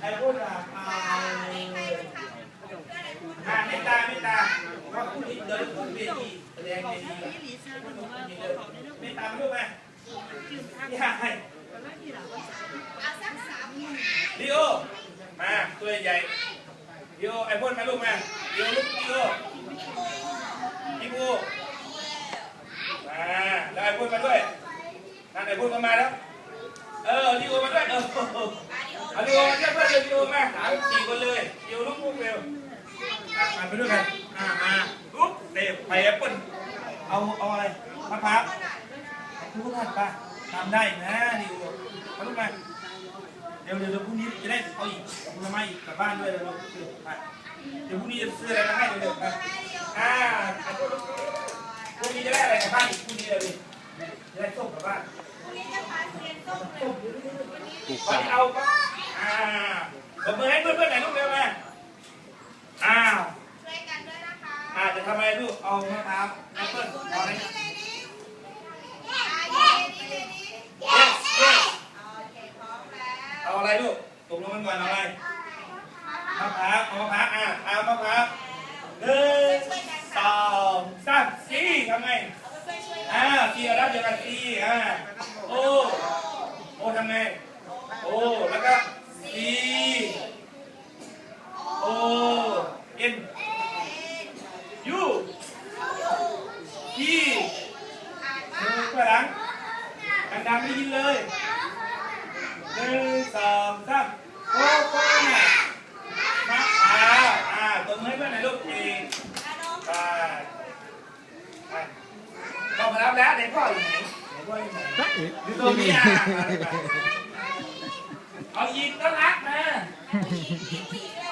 ไอ้พูดอะอ่าอ่าเมตตาเมตตาว่าพูดเดินขึ้นเวทีแสดงเวทีเมตตามาลูกมาพี่ให้ดิโอมาตัวใหญ่ดิโอไอ้พ่นมาลูกมาดิโอลูกดิโอพี่ปูมาแล้วไอ้พ่นมาด้วยนั่นไอ้พ่นก็มาแล้วเออดิโอมาด้วยเออ เอาดิโอมาเพื่อนดิโอมาสามสี่คนเลยเดิโอลูกพุ่งเร็วอะมาไปด้วยกันอ่ามาปุ๊บเด็บไปแอปเปิ้ลเอาเอาอะไรมะพร้าวทุกท่านปะทำได้นะดิโอมาลูกมาเดี๋ยวเดี๋ยวเดี๋ยวพรุ่งนี้จะได้เอาอีกผลไม้อีกกลับบ้านด้วยเดี๋ยวเดี๋ยวไปเดี๋ยวพรุ่งนี้จะซื้ออะไรมาให้เดี๋ยวเดี๋ยวนะอ่าพรุ่งนี้จะได้อะไรกลับบ้านอีกพรุ่งนี้เลยดิจะได้ส้มกลับบ้านวันเอาก็อ่าตบ มือให้เพื่อนๆหน่อยลูกเร็วมาอ้าวอ่าจะทำอะไรลูกเอามะพร้าวแอปเปิ้ลเอาอะไร yes yes เอาอะไรลูกตกลงกันก่อนเอาอะไรมะพร้าวเอามะพร้าวอ่าเอามะพร้าวหนึ่งสองสามสี่ทำไงอ่าสี่เอารับเดียวกันสี่อ่าโอ้โอ้ทำไง โอ้แล้วก็ C O N U P มือไปหลังดังๆไม่ยินเลยหนึ่งสองสามโอ้โหน่ะมะพร้าวอ่าตัวมือให้เพื่อนหน่อยลูกทีไปไปเรามารับแล้วไหนพ่ออยู่ไหนไหนพ่ออยู่ไหนจ๊ะเอ๋อยู่ตรงนี้อะมาเลยไปเอาอีกก็รักนะอ่า